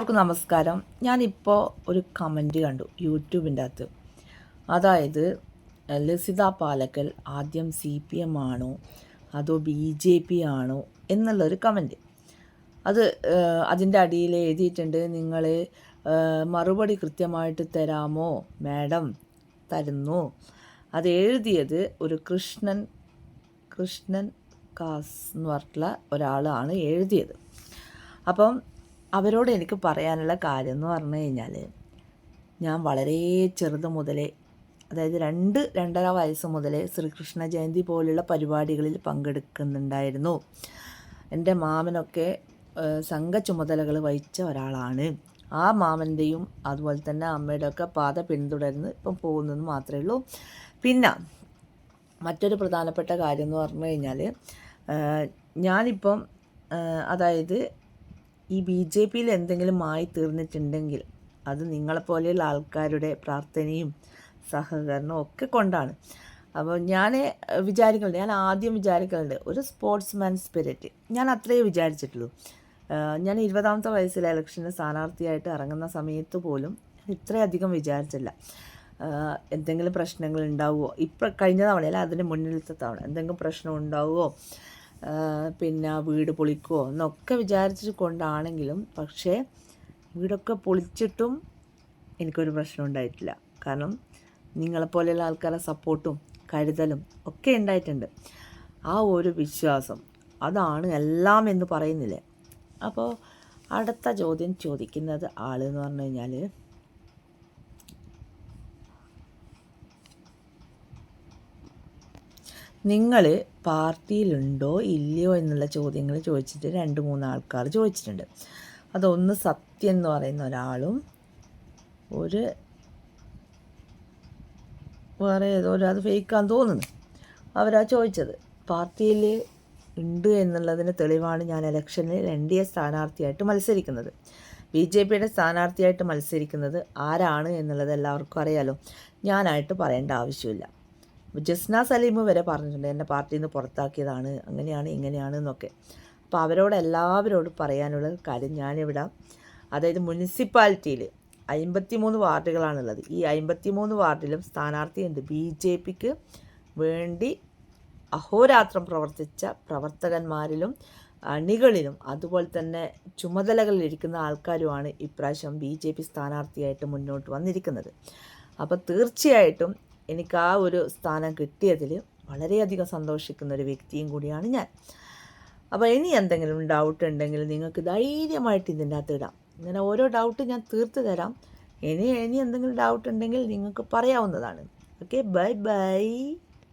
എല്ലാവർക്കും നമസ്കാരം. ഞാനിപ്പോൾ ഒരു കമന്റ് കണ്ടു യൂട്യൂബിന്റെ അകത്ത്. അതായത് ലസിത പാലക്കൽ ആദ്യം സി പി എം ആണോ അതോ ബി ജെ പി ആണോ എന്നുള്ളൊരു കമന്റ് അത് അതിന്റെ അടിയിൽ എഴുതിയിട്ടുണ്ട് നിങ്ങൾ മറുപടി കൃത്യമായിട്ട് തരാമോ? മാഡം തരുന്നു. അത് എഴുതിയത് ഒരു കൃഷ്ണൻ കൃഷ്ണൻ കാസ് എന്ന് പറഞ്ഞിട്ടുള്ള ഒരാളാണ് എഴുതിയത്. അപ്പം അവരോട് എനിക്ക് പറയാനുള്ള കാര്യം എന്ന് പറഞ്ഞു കഴിഞ്ഞാൽ ഞാൻ വളരെ ചെറുത് മുതലേ അതായത് രണ്ട് രണ്ടര വയസ്സ് മുതലേ ശ്രീകൃഷ്ണ ജയന്തി പോലുള്ള പരിപാടികളിൽ പങ്കെടുക്കുന്നുണ്ടായിരുന്നു. എന്റെ മാമനൊക്കെ സംഘ ചുമതലകൾ വഹിച്ച ഒരാളാണ്. ആ മാമന്റെയും അതുപോലെ തന്നെ അമ്മയുടെ ഒക്കെ പാത പിന്തുടർന്ന് ഇപ്പം പോകുന്നതെന്ന് മാത്രമേ ഉള്ളൂ. പിന്നെ മറ്റൊരു പ്രധാനപ്പെട്ട കാര്യം എന്ന് പറഞ്ഞു കഴിഞ്ഞാൽ ഞാനിപ്പം അതായത് ഈ ബി ജെ പിയിൽ എന്തെങ്കിലും ആയി തീർന്നിട്ടുണ്ടെങ്കിൽ അത് നിങ്ങളെപ്പോലെയുള്ള ആൾക്കാരുടെ പ്രാർത്ഥനയും സഹകരണവും ഒക്കെ കൊണ്ടാണ്. അപ്പോൾ ഞാൻ വിചാരിക്കുന്നുണ്ട് ഞാൻ ആദ്യം വിചാരിക്കുന്നുണ്ട് ഒരു സ്പോർട്സ്മാൻ സ്പിരിറ്റ്. ഞാൻ അത്രയേ വിചാരിച്ചിട്ടുള്ളൂ. ഞാൻ ഇരുപതാമത്തെ വയസ്സിൽ ഇലക്ഷന് സ്ഥാനാർത്ഥിയായിട്ട് ഇറങ്ങുന്ന സമയത്ത് പോലും ഇത്രയധികം വിചാരിച്ചില്ല. എന്തെങ്കിലും പ്രശ്നങ്ങൾ ഉണ്ടാവുമോ? ഇപ്പം കഴിഞ്ഞ തവണ അല്ല അതിന് മുന്നിലത്തെ തവണ. എന്തെങ്കിലും പ്രശ്നം ഉണ്ടാവുമോ? പിന്നെ വീട് പൊളിക്കുമോ എന്നൊക്കെ വിചാരിച്ചു കൊണ്ടാണെങ്കിലും പക്ഷേ വീടൊക്കെ പൊളിച്ചിട്ടും എനിക്കൊരു പ്രശ്നം ഉണ്ടായിട്ടില്ല. കാരണം നിങ്ങളെപ്പോലെയുള്ള ആൾക്കാരുടെ സപ്പോർട്ടും കരുതലും ഒക്കെ ഉണ്ടായിട്ടുണ്ട്. ആ ഒരു വിശ്വാസം അതാണ് എല്ലാം എന്ന് പറയുന്നില്ലേ? അപ്പോൾ അടുത്ത ചോദ്യം ചോദിക്കുന്നത് ആൾ എന്ന് പറഞ്ഞു കഴിഞ്ഞാൽ നിങ്ങൾ പാർട്ടിയിലുണ്ടോ ഇല്ലയോ എന്നുള്ള ചോദ്യങ്ങൾ ചോദിച്ചിട്ട് രണ്ട് മൂന്ന് ആൾക്കാർ ചോദിച്ചിട്ടുണ്ട്. അതൊന്ന് സത്യം എന്ന് പറയുന്ന ഒരാളും ഒരു വേറെ ഏതോ ഒരു അത് ഫേക്കാന്ന് തോന്നുന്നു. അവരാ ചോദിച്ചത്. പാർട്ടിയിൽ ഉണ്ട് എന്നുള്ളതിന് തെളിവാണ് ഞാൻ ഇലക്ഷനിൽ എൻ ഡി എ സ്ഥാനാർത്ഥിയായിട്ട് മത്സരിക്കുന്നത്. ബി ജെ പിയുടെ സ്ഥാനാർത്ഥിയായിട്ട് മത്സരിക്കുന്നത് ആരാണ് എന്നുള്ളത് എല്ലാവർക്കും അറിയാലോ. ഞാനായിട്ട് പറയേണ്ട ആവശ്യമില്ല. ജസ്ന സലീം വരെ പറഞ്ഞിട്ടുണ്ട് എന്നെ പാർട്ടിയിൽ നിന്ന് പുറത്താക്കിയതാണ് അങ്ങനെയാണ് ഇങ്ങനെയാണ് എന്നൊക്കെ. അപ്പോൾ അവരോട് എല്ലാവരോടും പറയാനുള്ള കാര്യം ഞാനിവിടെ അതായത് മുനിസിപ്പാലിറ്റിയിൽ അമ്പത്തിമൂന്ന് വാർഡുകളാണുള്ളത്. ഈ അമ്പത്തിമൂന്ന് വാർഡിലും സ്ഥാനാർത്ഥിയുണ്ട് ബി ജെ പിക്ക് വേണ്ടി അഹോരാത്രം പ്രവർത്തിച്ച പ്രവർത്തകന്മാരിലും അണികളിലും അതുപോലെ തന്നെ ചുമതലകളിൽ ഇരിക്കുന്ന ആൾക്കാരുമാണ് ഇപ്രാവശ്യം ബി ജെ പി സ്ഥാനാർത്ഥിയായിട്ട് മുന്നോട്ട് വന്നിരിക്കുന്നത്. അപ്പോൾ തീർച്ചയായിട്ടും എനിക്ക് ആ ഒരു സ്ഥാനം കിട്ടിയതിൽ വളരെയധികം സന്തോഷിക്കുന്ന ഒരു വ്യക്തിയും കൂടിയാണ് ഞാൻ. അപ്പോൾ ഇനി എന്തെങ്കിലും ഡൗട്ട് ഉണ്ടെങ്കിൽ നിങ്ങൾക്ക് ധൈര്യമായിട്ട് ഇതിന്റെ അകത്ത് ഇടാം. ഇങ്ങനെ ഓരോ ഡൗട്ട് ഞാൻ തീർത്ത് തരാം. ഇനി ഇനി എന്തെങ്കിലും ഡൗട്ട് ഉണ്ടെങ്കിൽ നിങ്ങൾക്ക് പറയാവുന്നതാണ്. Okay bye bye